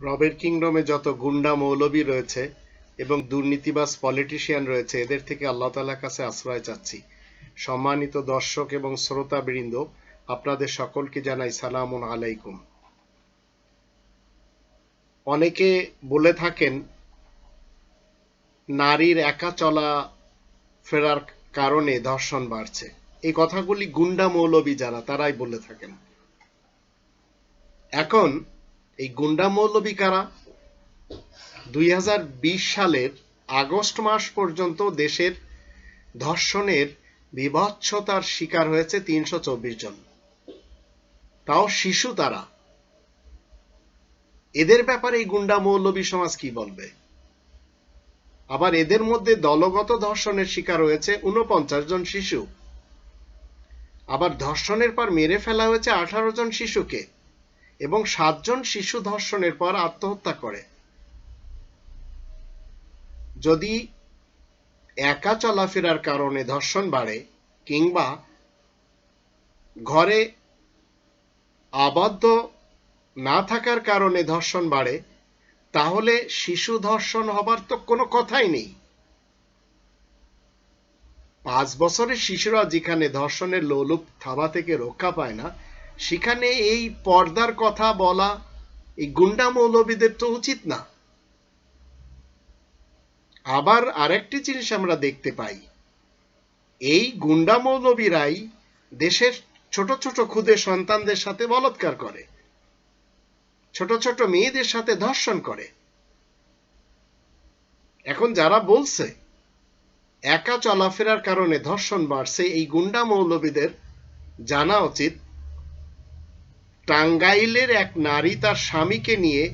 রবের কিংডমে যত গুন্ডা মৌলবি রয়েছে এবং দুর্নীতিবাজ পলিটিশিয়ান রয়েছে, এদের থেকে আল্লাহ তালার কাছে আশ্রয় চাচ্ছি। সম্মানিত দর্শক এবং শ্রোতাবৃন্দ, আপনাদের সকলকে জানাই সালামুন আলাইকুম। অনেকে বলে থাকেন, নারীর একা চলা ফেরার কারণে ধর্ষণ বাড়ছে। এই কথাগুলি গুন্ডা মৌলবি যারা, তারাই বলে থাকেন। এখন এই গুন্ডা মৌলবী কারা? দুই হাজার বিশ সালের আগস্ট মাস পর্যন্ত দেশের ধর্ষণের বিভৎসতার শিকার হয়েছে তিনশো চব্বিশ জন। তাও শিশু তারা। এদের ব্যাপারে এই গুন্ডা মৌলবী সমাজ কি বলবে? আবার এদের মধ্যে দলগত ধর্ষণের শিকার হয়েছে উনপঞ্চাশ জন শিশু। আবার ধর্ষণের পর মেরে ফেলা হয়েছে আঠারো জন শিশুকে। এবং সাতজন শিশু ধর্ষণের পর আত্মহত্যা করে। যদি একা চলাফেরার কারণে ধর্ষণ বাড়ে কিংবা ঘরে আবদ্ধ না থাকার কারণে ধর্ষণ বাড়ে, তাহলে শিশু ধর্ষণ হবার তো কোনো কথাই নেই। পাঁচ বছরের শিশুরা যেখানে ধর্ষণের লোলুপ থাবা থেকে রক্ষা পায় না সেখানে এই পর্দার কথা বলা, এই গুন্ডা মৌলবীদের তো উচিত না। আবার আরেকটি জিনিস আমরা দেখতে পাই। এই গুন্ডা মৌলবীরাই দেশের ছোট ছোট ক্ষুদে সন্তানদের সাথে বলৎকার করে। ছোট ছোট মেয়েদের সাথে ধর্ষণ করে। এখন যারা বলছে, একা চলাফেরার কারণে ধর্ষণ বাড়ছে, এই গুন্ডা মৌলবীদের জানা উচিত টাঙ্গাইলের এক নারী তার স্বামীকে নিয়ে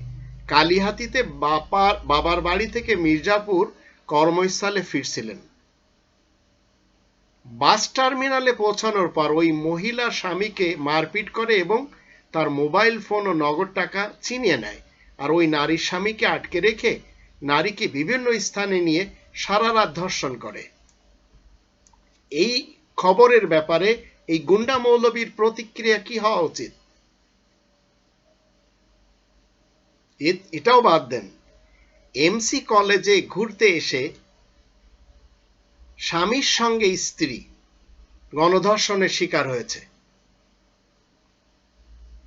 কালিহাতিতে বাপার বাবার বাড়ি থেকে মির্জাপুর কর্মস্থলে ফিরছিলেন। বাস টার্মিনালে পৌঁছানোর পর ওই মহিলা স্বামীকে মারপিট করে এবং তার মোবাইল ফোন ও নগদ টাকা ছিনিয়ে নেয় আর ওই নারীর স্বামীকে আটকে রেখে নারীকে বিভিন্ন স্থানে নিয়ে সারা রাত ধর্ষণ করে। এই খবরের ব্যাপারে এই গুন্ডা মৌলবীর প্রতিক্রিয়া কি হওয়া উচিত? এটাও বাদ দেন। এমসি কলেজে ঘুরতে এসে স্বামীর সঙ্গে স্ত্রী গণধর্ষণের শিকার হয়েছে।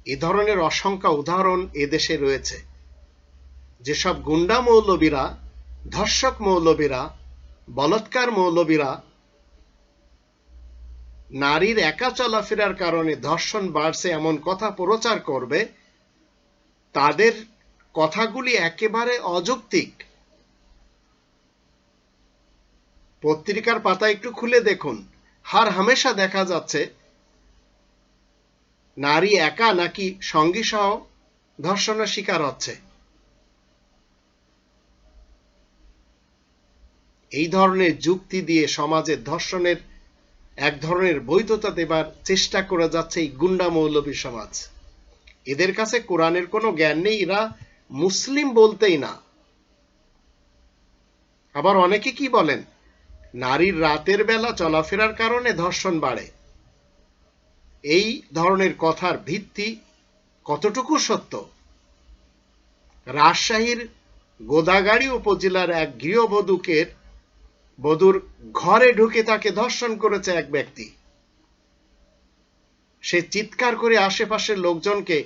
এ ধরনের অসংখ্য উদাহরণ এদেশে রয়েছে। যেসব গুন্ডা মৌলবীরা, ধর্ষক মৌলবীরা, বলৎকার মৌলবীরা নারীর একা চলাফেরার কারণে ধর্ষণ বাড়ছে এমন কথা প্রচার করবে, তাদের কথাগুলি একেবারে অযৌক্তিক। পত্রিকার পাতা একটু খুলে দেখুন। হার হামেশা দেখা যাচ্ছে, নারী একা নাকি সঙ্গী সহ ধর্ষণের শিকার হচ্ছে। এই ধরনের যুক্তি দিয়ে সমাজের ধর্ষণের এক ধরনের বৈধতা দেবার চেষ্টা করে যাচ্ছে এই গুন্ডা মৌলবী সমাজ। এদের কাছে কোরআনের কোনো জ্ঞান নেই। এরা মুসলিম বলতেই না। আবার অনেকে কি বলেন, নারীর রাতের বেলা চলাফেরার কারণে ধর্ষণ বাড়ে। এই ধরনের কথার ভিত্তি কতটুকু সত্য? রাজশাহীর গোদাগাড়ি উপজেলার এক গৃহবধূকে বধূর ঘরে ঢুকে তাকে ধর্ষণ করেছে এক ব্যক্তি। সে চিৎকার করে আশেপাশের লোকজনকে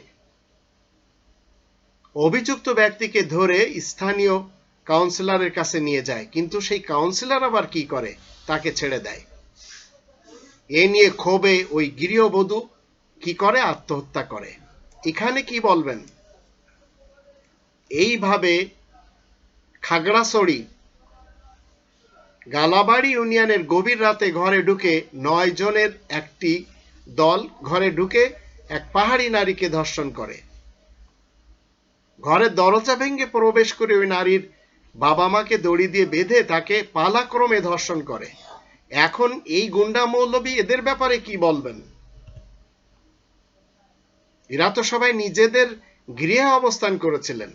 অভিযুক্ত ব্যক্তিকে ধরে স্থানীয় কাউন্সিলরের কাছে নিয়ে যায়, কিন্তু সেই কাউন্সিলর আবার কি করে? তাকে ছেড়ে দেয়। এ নিয়ে ক্ষোভে ওই গৃহবধূ কি করে? আত্মহত্যা করে। এখানে কি বলবেন? এইভাবে খাগড়াছড়ি, গালাবাড়ি ইউনিয়নের গভীর রাতে ঘরে ঢুকে নয় জনের একটি দল ঘরে ঢুকে এক পাহাড়ি নারীকে ধর্ষণ করে। ঘরের দরজা ভেঙে প্রবেশ করে ওই নারীর বাবা মাকে দড়ি দিয়ে বেঁধে তাকে পালাক্রমে ধর্ষণ করে। এখন এই গুন্ডা মৌলবী এদের ব্যাপারে কি বলবেন? এরা তো সবাই নিজেদের গৃহে অবস্থান করেছিলেন।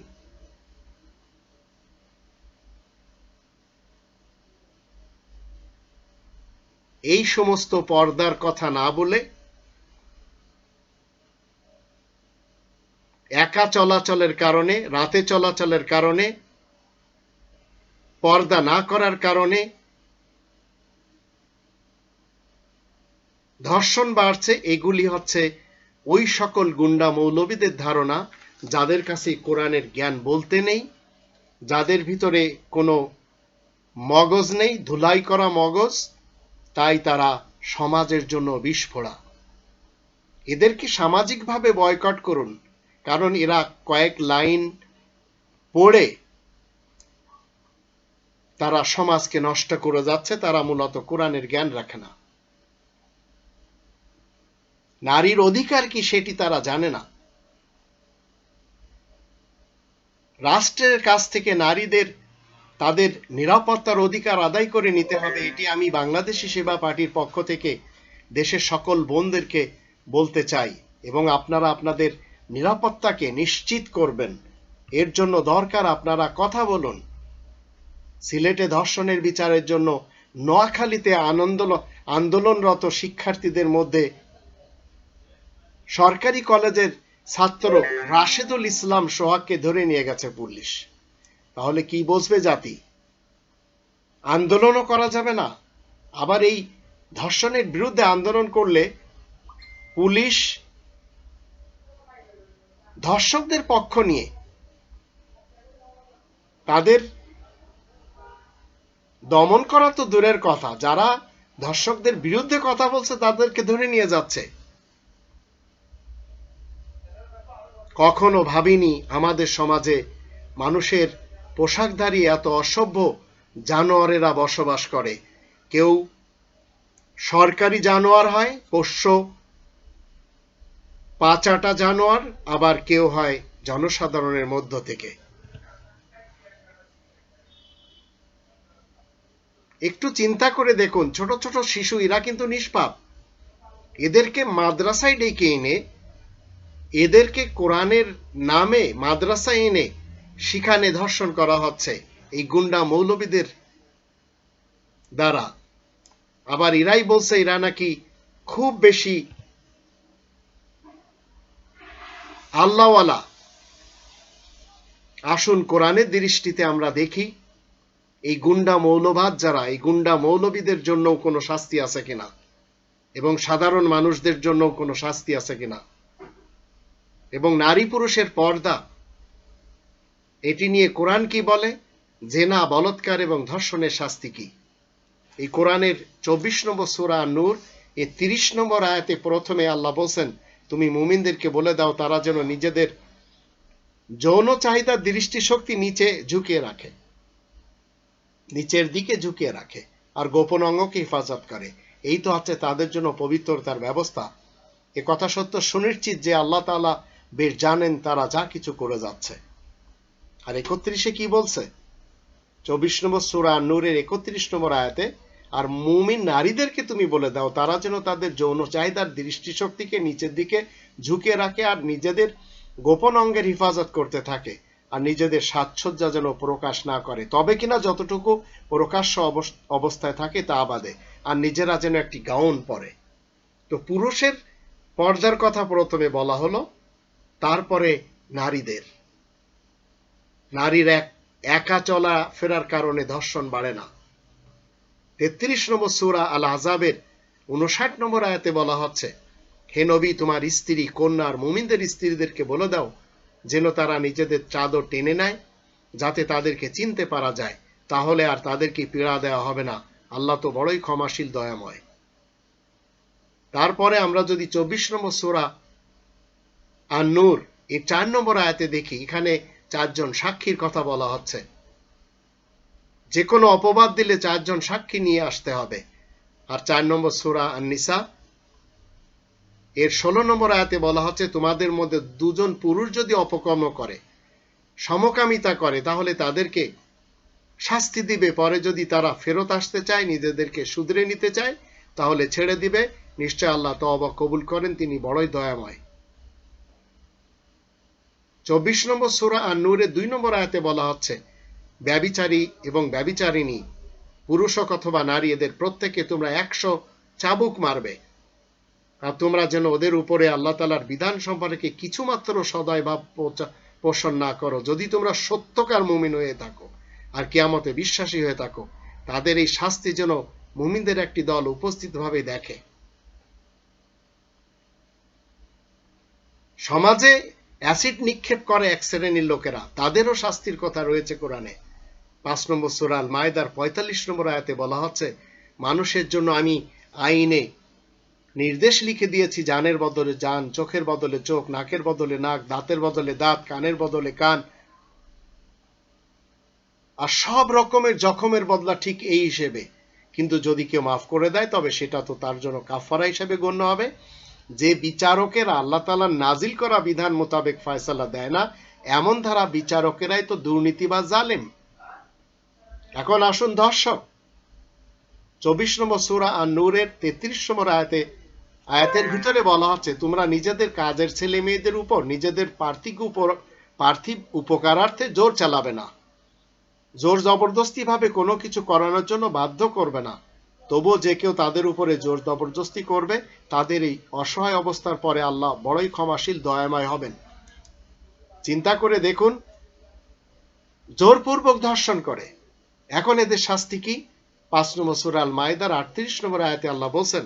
এই সমস্ত পর্দার কথা না বলে একা চলাচলের কারণে, রাতে চলাচলের কারণে, পর্দা না করার কারণে ধর্ষণ বাড়ছে। এগুলি হচ্ছে ওই সকল গুন্ডা মৌলবীদের ধারণা, যাদের কাছে কোরআনের জ্ঞান বলতে নেই, যাদের ভিতরে কোনো মগজ নেই, ধুলাই করা মগজ, তাই তারা সমাজের জন্য বিস্ফোড়া এদেরকে সামাজিকভাবে বয়কট করুন। কারণ এরা কয়েক লাইন পড়ে তারা সমাজকে নষ্ট করে যাচ্ছে, তারা মূলত কোরআনের জ্ঞান রাখে না। নারীর অধিকার কি সেটি তারা জানে না। রাষ্ট্রের কাছ থেকে নারীদের তাদের নিরাপত্তার অধিকার আদায় করে নিতে হবে, এটি আমি বাংলাদেশি সেবা পার্টির পক্ষ থেকে দেশের সকল বোনদেরকে বলতে চাই এবং আপনারা আপনাদের নিরাপত্তাকে নিশ্চিত করবেন। এর জন্য দরকার আপনারা কথা বলুন। সিলেটে ধর্ষণের বিচারের জন্য নোয়াখালীতে আনন্দ আন্দোলনরত শিক্ষার্থীদের মধ্যে সরকারি কলেজের ছাত্র রাশেদুল ইসলাম সোহাগকে ধরে নিয়ে গেছে পুলিশ। তাহলে কি বসবে জাতি? আন্দোলনও করা যাবে না। আবার এই ধর্ষণের বিরুদ্ধে আন্দোলন করলে পুলিশ ধর্ষকদের পক্ষ নিয়ে তাদের দমন করা তো দূরের কথা। যারা ধর্ষকদের বিরুদ্ধে কথা বলছে, তাদেরকে ধরে নিয়ে যাচ্ছে। কখনো ভাবিনি আমাদের সমাজে মানুষের পোশাকধারী এত অসভ্য জানোয়ারেরা বসবাস করে। কেউ সরকারি জানোয়ার হয়, পোষ্য পাচাটা জানোয়ার, আবার কেউ হয় জনসাধারণের মধ্য থেকে। একটু চিন্তা করে দেখুন, ছোট ছোট শিশু, এরা কিন্তু নিষ্পাপ। এদেরকে মাদ্রাসায় ডেকে এনে, এদেরকে কোরআনের নামে মাদ্রাসায় এনে সেখানে ধর্ষণ করা হচ্ছে, এই গুন্ডা মৌলবীদের দ্বারা। আবার এরাই বলছে, এরা নাকি খুব বেশি আল্লাহওয়ালা। আসুন কোরআনের দৃষ্টিতে আমরা দেখি, এই গুন্ডা মৌলবাদ যারা, এই গুন্ডা মৌলবীদের জন্য কোনো শাস্তি আছে কিনা? এবং সাধারণ মানুষদের জন্য কোনো শাস্তি আছে কিনা? এবং নারী পুরুষের পর্দা, এটি নিয়ে কোরআন কি বলে? জেনা, বলৎকার এবং ধর্ষণের শাস্তি কি? এই কোরআনের চব্বিশ নম্বর সুরা নূর এই তিরিশ নম্বর আয়াতে প্রথমে আল্লাহ বলছেন তুমি মুমিনদেরকে বলে দাও, তারা যেন নিজেদের যৌন চাহিদার দৃষ্টিশক্তি নিচে ঝুঁকিয়ে রাখে। নিচের দিকে ঝুঁকিয়ে রাখে আর গোপন অঙ্গকে হেফাজত করে। এই তো হচ্ছে তাদের জন্য পবিত্রতার ব্যবস্থা। এ কথা সত্য সুনিশ্চিত যে আল্লাহ তালা বেশ জানেন তারা যা কিছু করে যাচ্ছে। আর একত্রিশে কি বলছে? চব্বিশ নম্বর সুরা নূরের একত্রিশ নম্বর আয়াতে আর মুমিন নারীদেরকে তুমি বলে দাও, তারা যেন তাদের যৌন চাহিদার দৃষ্টিশক্তিকে নিচের দিকে ঝুঁকিয়ে রাখে আর নিজেদের গোপন অঙ্গের হেফাজত করতে থাকে আর নিজেদের সাজসজ্জা যেন প্রকাশ না করে। তবে কিনা যতটুকু প্রকাশ্য অবস্থায় থাকে তা বাদে, আর নিজেরা যেন একটি গাউন পরে। তো পুরুষের পর্দার কথা প্রথমে বলা হলো, তারপরে নারীদের। নারীর এক, একা চলা ফেরার কারণে ধর্ষণ বাড়ে না। তেত্রিশ নম্বর সুরা আল আজাবের উনষাট নম্বর আয়াতে বলা হচ্ছে, হে নবী, তোমার স্ত্রী, কন্যার, মুমিনদের স্ত্রীদেরকে বলে দাও যেন তারা নিজেদের চাদর টেনে নেয় যাতে তাদেরকে চিনতে পারা যায়। তাহলে আর তাদেরকে পীড়া দেওয়া হবে না। আল্লাহ তো বড়ই ক্ষমাশীল, দয়াময়। তারপরে আমরা যদি চব্বিশ নম্বর সোরা আর নূর এই চার নম্বর আয়াতে দেখি, এখানে চারজন সাক্ষীর কথা বলা হচ্ছে। যে কোনো অপবাদ দিলে চারজন সাক্ষী নিয়ে আসতে হবে। আর চার নম্বর সুরা আর নিসা এর ষোলো নম্বর আয়াতে বলা হচ্ছে, তোমাদের মধ্যে দুজন পুরুষ যদি অপকর্ম করে, সমকামিতা করে, তাহলে তাদেরকে শাস্তি দিবে। পরে যদি তারা ফেরত আসতে চায়, নিজেদেরকে শুধরে নিতে চায়, তাহলে ছেড়ে দিবে। নিশ্চয় আল্লাহ তবা কবুল করেন, তিনি বড়ই দয়াময়। চব্বিশ নম্বর সুরা আর নূরে দুই নম্বর আয়াতে বলা হচ্ছে ব্যবিচারী এবং ব্যবিচারিণী পুরুষ অথবা নারী, এদের প্রত্যেকে তোমরা একশো চাবুক মারবে। আর তোমরা যেন ওদের উপরে আল্লাহ তালার বিধান সম্পর্কে কিছুমাত্র সদয় পোচা- পোষণ না করো। যদি তোমরা সত্যকার মুমিন হয়ে থাকো আর কিয়ামতে বিশ্বাসী হয়ে থাকো, তাদের এই শাস্তি যেন মুমিনদের একটি দল উপস্থিতভাবে দেখে। সমাজে অ্যাসিড নিক্ষেপ করে এক শ্রেণির লোকেরা, তাদেরও শাস্তির কথা রয়েছে কোরআনে। পাঁচ নম্বর সুরাল মায়দার পঁয়তাল্লিশ নম্বর আয়াতে বলা হচ্ছে, মানুষের জন্য আমি আইনে নির্দেশ লিখে দিয়েছি, জানের বদলে জান, চোখের বদলে চোখ, নাকের বদলে নাক, দাঁতের বদলে দাঁত, কানের বদলে কান। আর সব রকমের জখমের বদলা ঠিক এই হিসেবে। কিন্তু যদি কেউ মাফ করে দেয়, তবে সেটা তো তার জন্য কাফারা হিসেবে গণ্য হবে। যে বিচারকেরা আল্লাহ তালার নাজিল করা বিধান মোতাবেক ফয়সালা দেয় না, এমন ধারা বিচারকেরাই তো দুর্নীতি বা জালেম। এখন আসুন দর্শক। চব্বিশ নম্বর সুরা আর নূরের তেত্রিশ নম্বর আয়াতে, আয়াতের ভিতরে বলা হচ্ছে, তোমরা নিজেদের কাজের ছেলে মেয়েদের উপর, নিজেদের পার্থিব উপর, পার্থিব উপকারার্থে জোর চালাবে না। জোর জবরদস্তি ভাবে কোনো কিছু করানোর জন্য বাধ্য করবে না। তবুও যে কেউ তাদের উপরে জোর জবরদস্তি করবে, তাদের এই অসহায় অবস্থার পরে আল্লাহ বড়ই ক্ষমাশীল, দয়াময় হবেন। চিন্তা করে দেখুন, জোরপূর্বক ধর্ষণ করে। এখন এদের শাস্তি কি? পাঁচ নম্বর সুরাল মায়দার আটত্রিশ নম্বর আয়াতে আল্লাহ বলছেন,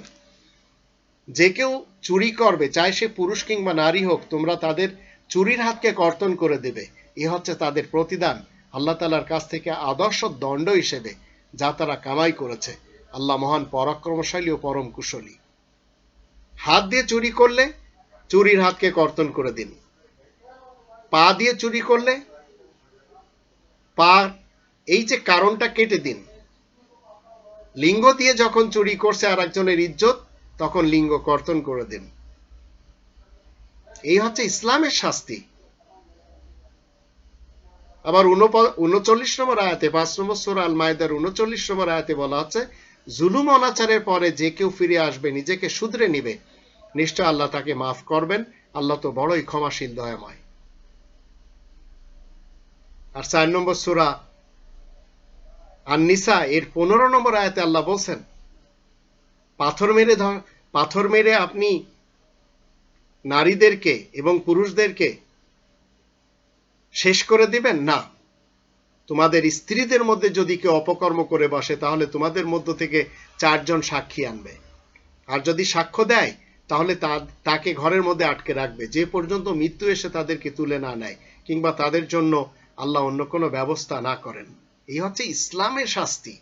যে কেউ চুরি করবে, চাই সে পুরুষ কিংবা নারী হোক, তোমরা তাদের চুরির হাতকে কর্তন করে দেবে। এ হচ্ছে তাদের প্রতিদান। আল্লাহ তালার কাছ থেকে আদর্শ দণ্ড হিসেবে যা তারা কামাই করেছে। আল্লাহ মহান পরাক্রমশালী ও পরম কুশলী। হাত দিয়ে চুরি করলে চুরির হাতকে কর্তন করে দিন। পা দিয়ে চুরি করলে পা এই যে কারণটা কেটে দিন। লিঙ্গ দিয়ে যখন চুরি করছে আর একজনের ইজ্জত, তখন লিঙ্গ কর্তন করে দিন। এই হচ্ছে ইসলামের শাস্তি। আবার উনচল্লিশ নম্বর আয়াতে, পাঁচ নম্বর সোরা আল মায়দার উনচল্লিশ নম্বর আয়াতে বলা হচ্ছে, জুলুম অনাচারের পরে যে কেউ ফিরে আসবে, নিজেকে শুধরে নিবে। নিশ্চয় আল্লাহ তাকে মাফ করবেন। আল্লাহ তো বড়ই ক্ষমাশীল, দয়াময়। আর চার নম্বর সুরা আর নিসা, এর পনেরো নম্বর আয়াতে আল্লাহ বলছেন, পাথর মেরে পাথর মেরে আপনি নারীদেরকে এবং পুরুষদেরকে শেষ করে দিবেন? না। তোমাদের স্ত্রীদের মধ্যে যদি কেউ অপকর্ম করে বসে, তাহলে তোমাদের মধ্য থেকে চারজন সাক্ষী আনবে। আর যদি সাক্ষ্য দেয়, তাহলে তাকে ঘরের মধ্যে আটকে রাখবে। যে পর্যন্ত মৃত্যু এসে তাদেরকে তুলে না নেয়, কিংবা তাদের জন্য আল্লাহ অন্য কোনো ব্যবস্থা না করেন। এই হচ্ছে ইসলামের শাস্তি।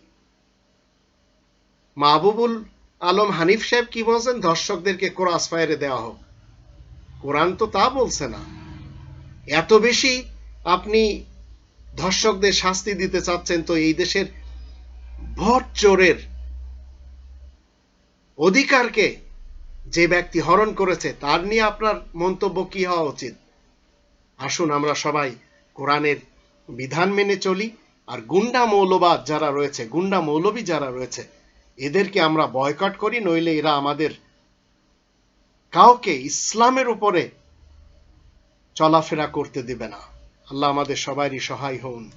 মাহবুবুল আলম হানিফ সাহেব কি বলছেন? দর্শকদেরকে ক্রস ফায়ারে দেওয়া হোক। কোরআন তো তা বলছে না। এত বেশি আপনি ধর্ষকদের শাস্তি দিতে চাচ্ছেন তো এই দেশের ভোট চোরের অধিকারকে যে ব্যক্তি হরণ করেছে, তার নিয়ে আপনার মন্তব্য কি হওয়া উচিত? আসুন আমরা সবাই কোরআনের বিধান মেনে চলি। আর গুন্ডা মৌলবাদ যারা রয়েছে, গুন্ডা মৌলবী যারা রয়েছে, এদেরকে আমরা বয়কট করি, নইলে এরা আমাদের কাউকে ইসলামের উপরে চলাফেরা করতে দেবে না। আল্লাহ আমাদের সবারই সহায় হন।